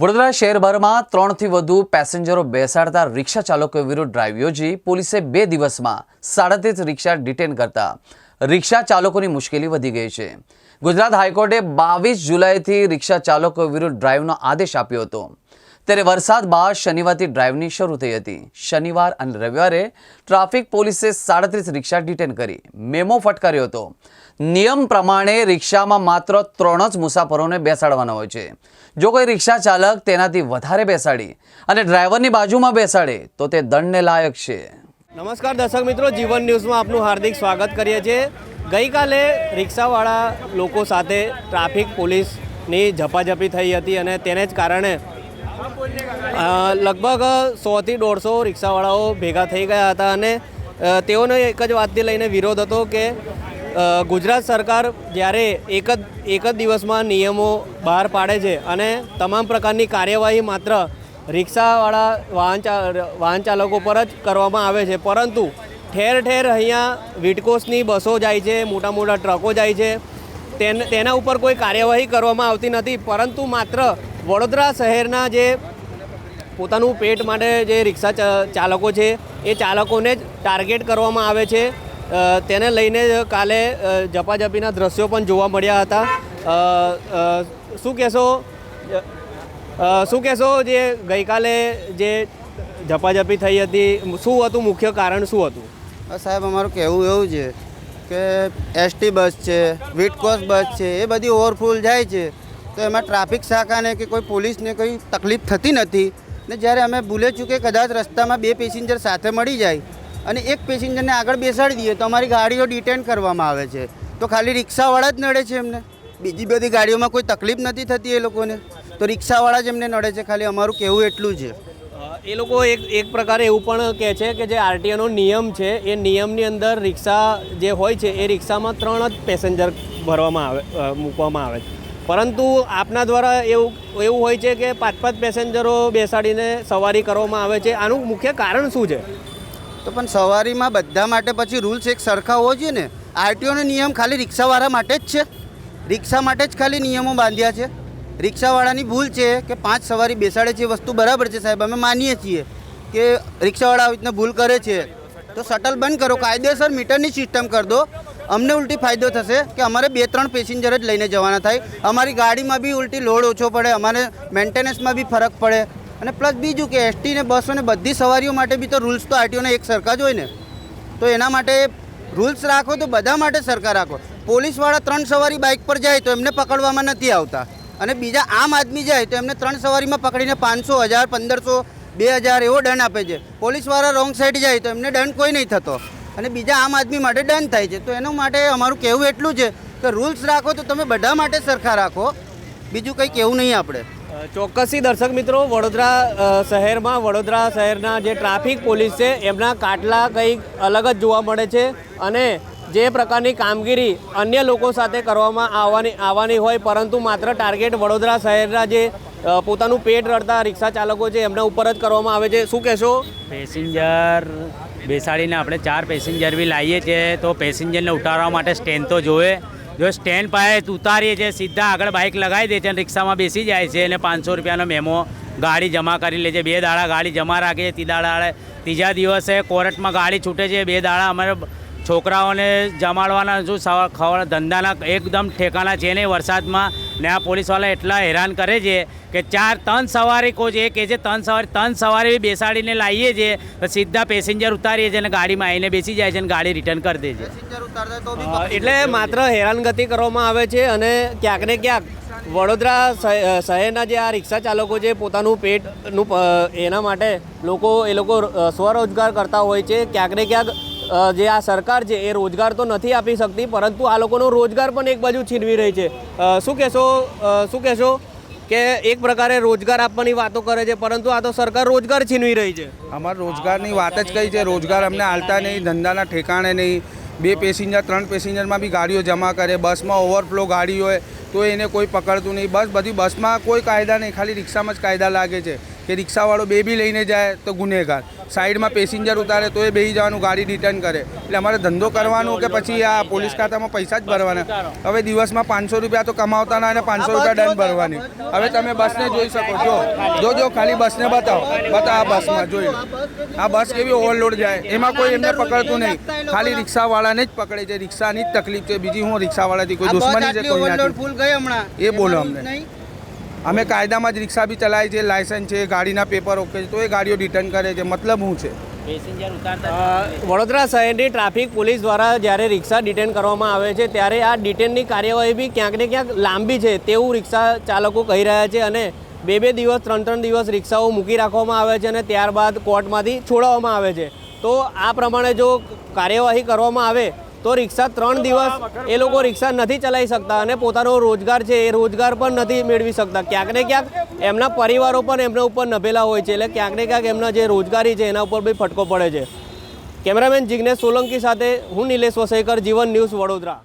વડોદરા શહેરભરમાં ત્રણથી વધુ પેસેન્જરો બેસાડતા રિક્ષા ચાલકો વિરુદ્ધ ડ્રાઈવ યોજી પોલીસે બે દિવસમાં સાડત્રીસ રિક્ષા ડિટેન કરતા. રિક્ષા ચાલકોની મુશ્કેલી વધી ગઈ છે. ગુજરાત હાઈકોર્ટે બાવીસ જુલાઈથી રિક્ષા ચાલકો વિરુદ્ધ ડ્રાઈવનો આદેશ આપ્યો હતો. ત્યારે વરસાદ બાદ શનિવારથી ડ્રાઇવની શરૂ થઈ હતી. શનિવાર અને રવિવારે ટ્રાફિક પોલીસે સાડત્રીસ રિક્ષા ડિટેન કરી, મેમો ફટકાર્યો હતો. નિયમ પ્રમાણે રિક્ષામાં માત્ર ત્રણ જ મુસાફરોને બેસાડવાના હોય છે. જો કોઈ રિક્ષા ચાલક તેનાથી વધારે બેસાડી અને ડ્રાઈવરની બાજુમાં બેસાડે, તો તે દંડને લાયક છે. નમસ્કાર દર્શક મિત્રો, જીવન ન્યૂઝમાં આપનું હાર્દિક સ્વાગત કરીએ છીએ. ગઈકાલે રિક્ષાવાળા લોકો સાથે ટ્રાફિક પોલીસની ઝપાઝપી થઈ હતી અને તેને જ કારણે લગભગ સોથી દોઢસો રિક્ષાવાળાઓ ભેગા થઈ ગયા હતા અને તેઓને એક જ વાતથી લઈને વિરોધ હતો કે ગુજરાત સરકાર જ્યારે એક જ એક જ દિવસમાં નિયમો બહાર પાડે છે અને તમામ પ્રકારની કાર્યવાહી માત્ર રિક્ષાવાળા વાહન વાહન ચાલકો પર જ કરવામાં આવે છે. પરંતુ ઠેર ઠેર અહીંયા વિટકોસની બસો જાય છે, મોટા મોટા ટ્રકો જાય છે. તેના ઉપર કોઈ કાર્યવાહી કરવામાં આવતી નથી. પરંતુ માત્ર વડોદરા શહેરના જે પોતાનું પેટ માટે જે રિક્ષા ચાલકો છે, એ ચાલકોને જ ટાર્ગેટ કરવામાં આવે છે. તેને લઈને કાલે જપાજપીના દ્રશ્યો પણ જોવા મળ્યા હતા. શું કહેશો? શું કહેશો જે ગઈકાલે જે ઝપાઝપી થઈ હતી? શું હતું મુખ્ય કારણ શું હતું? સાહેબ, અમારું કહેવું એવું છે કે એસટી બસ છે વિટકોસ બસ છે, એ બધી ઓવરફુલ જાય છે. તો એમાં ટ્રાફિક શાખાને કે કોઈ પોલીસને કોઈ તકલીફ થતી નથી. ને જ્યારે અમે ભૂલે ચૂકે કદાચ રસ્તામાં બે પેસેન્જર સાથે મળી જાય અને એક પેસેન્જરને આગળ બેસાડી દઈએ તો અમારી ગાડીઓ ડિટેન કરવામાં આવે છે. તો ખાલી રિક્ષાવાળા જ નડે છે એમને. બીજી બધી ગાડીઓમાં કોઈ તકલીફ નથી થતી એ લોકોને. તો રિક્ષાવાળા જ એમને નડે છે. ખાલી અમારું કહેવું એટલું છે. એ લોકો એક એક પ્રકારે એવું પણ કહે છે કે જે આરટીઓનો નિયમ છે, એ નિયમની અંદર રિક્ષા જે હોય છે, એ રિક્ષામાં ત્રણ જ પેસેન્જર ભરવામાં આવે મૂકવામાં આવે છે. પરંતુ આપના દ્વારા એવું એવું હોય છે કે પાંચ પાંચ પેસેન્જરો બેસાડીને સવારી કરવામાં આવે છે. આનું મુખ્ય કારણ શું છે? તો પણ સવારીમાં બધા માટે પછી રૂલ્સ એક સરખા હોવો જોઈએ ને. આરટીઓનો નિયમ ખાલી રિક્ષાવાળા માટે જ છે. રિક્ષા માટે જ ખાલી નિયમો બાંધ્યા છે. રિક્ષાવાળાની ભૂલ છે કે પાંચ સવારી બેસાડે છે એ વસ્તુ બરાબર છે સાહેબ. અમે માનીએ છીએ કે રિક્ષાવાળા આવી રીતના ભૂલ કરે છે. તો શટલ બંધ કરો. કાયદેસર મીટરની સિસ્ટમ કરી દો. અમને ઉલટી ફાયદો થશે કે અમારે બે ત્રણ પેસેન્જર જ લઈને જવાના થાય. અમારી ગાડીમાં બી ઉલટી લોડ ઓછો પડે, અમારે મેન્ટેનન્સમાં બી ફરક પડે. અને પ્લસ બીજું કે એસટી ને બસો ને બધી સવારીઓ માટે બી તો રૂલ્સ તો આરટીઓને એક સરખા જ હોય ને. તો એના માટે રૂલ્સ રાખો તો બધા માટે સરકાર રાખો. પોલીસવાળા ત્રણ સવારી બાઇક પર જાય તો એમને પકડવામાં નથી આવતા. અને બીજા આમ આદમી જાય તો એમને ત્રણ સવારીમાં પકડીને પાંચસો, હજાર, પંદરસો, બે હજાર એવો દંડ આપે છે. પોલીસવાળા રોંગ સાઈડ જાય તો એમને દંડ કોઈ નહીં થતો. અને બીજા આમ આદમી માટે ડન થાય છે. તો એના માટે અમારું કહેવું એટલું છે કે રૂલ્સ રાખો તો તમે બધા માટે સરખા રાખો. બીજું કંઈ કહેવું નહીં આપણે. ચોક્કસથી દર્શક મિત્રો વડોદરા શહેરમાં વડોદરા શહેરના જે ટ્રાફિક પોલીસ છે એમના કાટલા કંઈક અલગ જ જોવા મળે છે અને જે પ્રકારની કામગીરી અન્ય લોકો સાથે કરવામાં આવવાની આવવાની હોય પરંતુ માત્ર ટાર્ગેટ વડોદરા શહેરના જે પોતાનું પેટ રડતા રિક્ષા ચાલકો છે એમના ઉપર જ કરવામાં આવે છે. શું કહેશો? પેસેન્જર બેસાડીને આપણે ચાર પેસેન્જર બી લાવીએ છીએ, તો પેસેન્જરને ઉતારવા માટે સ્ટેન્ડ તો જોવે. જો સ્ટેન્ડ પાસે ઉતારીએ છીએ, સીધા આગળ બાઇક લગાવી દે છે અને રિક્ષામાં બેસી જાય છે અને પાંચસો રૂપિયાનો મેમો ગાડી જમા કરી લે છે. બે દાડા ગાડી જમા રાખે છે. ત્રીજા ત્રીજા દિવસે કોર્ટમાં ગાડી છૂટે છે. બે દાડા અમારે છોકરાઓને જમાડવાના શું સવા ખવા ધંધાના એકદમ ઠેકાણા છે નહીં. વરસાદમાં ને આ પોલીસવાળા એટલા હેરાન કરે છે કે ચાર ત્રણ સવારી કોચ એ કહે છે ત્રણ સવારી ત્રણ સવારી બી બેસાડીને લાવીએ છીએ તો સીધા પેસેન્જર ઉતારીએ છીએ અને ગાડીમાં આવીને બેસી જાય છે અને ગાડી રિટર્ન કરી દે છે. પેસેન્જર ઉતારતા તો અ, એટલે માત્ર હેરાનગતિ કરવામાં આવે છે અને ક્યાંક ને ક્યાંક વડોદરા શહે- શહેરના જે આ રિક્ષા ચાલકો છે પોતાનું પેટનું એના માટે લોકો એ લોકો સ્વરોજગાર કરતા હોય છે. ક્યાંક ને ક્યાંક જે આ સરકાર છે, એ રોજગાર તો નથી આપી શકતી, પરંતુ આ લોકોનો રોજગાર પણ એક બાજુ છીનવી રહી છે. શું કહેશો? શું કહેશો? કે એક પ્રકારે રોજગાર આપવાની વાતો કરે છે, પરંતુ આ તો સરકાર રોજગાર છીનવી રહી છે. અમારે રોજગારની વાત જ કઈ છે? રોજગાર અમને હાલતા નહીં, ધંધાના ઠેકાણે નહીં. બે પેસેન્જર, ત્રણ પેસેન્જરમાં બી ગાડીઓ જમા કરે, બસમાં ઓવરફ્લો ગાડી હોય, તો એને કોઈ પકડતું નહીં. બસ બધી બસમાં કોઈ કાયદા નહીં, ખાલી રિક્ષામાં જ કાયદા લાગે છે. કે રિક્ષાવાળો બેબી લઈને જાય તો ગુનેગાર. સાઈડમાં પેસેન્જર ઉતારે તો એ બેસી જવાનું ગાડી રિટર્ન કરે. એટલે અમારે ધંધો કરવાનો કે પછી આ પોલીસ ખાતામાં પૈસા જ ભરવાના. હવે દિવસમાં પાંચસો રૂપિયા તો કમાવતા ના અને પાંચસો રૂપિયા દંડ ભરવાની. હવે તમે બસને જોઈ શકો. જો જો જો ખાલી બસને બતાવો. બતાવો આ બસમાં જોઈ આ બસ કેવી ઓવરલોડ જાય. એમાં કોઈ એમને પકડતું નહીં. ખાલી રિક્ષાવાળાને જ પકડે છે. રિક્ષાની જ તકલીફ છે. બીજી હું રિક્ષાવાળાથી કોઈ દુશ્મની છે કોઈ એ બોલો અમને. અમે કાયદામાં જ રિક્ષા બી ચલાવી છે લાયસન્સ છે ગાડીના પેપર ઓકે છે તો એ ગાડીઓ રિટર્ન કરે છે. મતલબ શું છે? પેસેન્જર ઉતારતા અ, વડોદરા શહેરની ટ્રાફિક પોલીસ દ્વારા જ્યારે રિક્ષા ડિટેન કરવામાં આવે છે ત્યારે આ ડિટેનની કાર્યવાહી બી ક્યાંક ને ક્યાંક લાંબી છે તેવું રિક્ષા ચાલકો કહી રહ્યા છે અને બે બે દિવસ ત્રણ ત્રણ દિવસ રિક્ષાઓ મૂકી રાખવામાં આવે છે અને ત્યારબાદ કોર્ટમાંથી છોડાવવામાં આવે છે. તો આ પ્રમાણે જો કાર્યવાહી કરવામાં આવે તો રિક્ષા ત્રણ દિવસ એ લોકો રિક્ષા નથી ચલાવી શકતા અને પોતાનો રોજગાર છે એ રોજગાર પણ નથી મેળવી શકતા. ક્યાંક ને ક્યાંક એમના પરિવારો પણ એમના ઉપર નભેલા હોય છે એટલે ક્યાંક ને ક્યાંક એમના જે રોજગારી છે એના ઉપર બી ફટકો પડે છે. કેમેરામેન જિગ્નેશ સોલંકી સાથે હું નિલેશ વસેકર, જીવન ન્યૂઝ વડોદરા.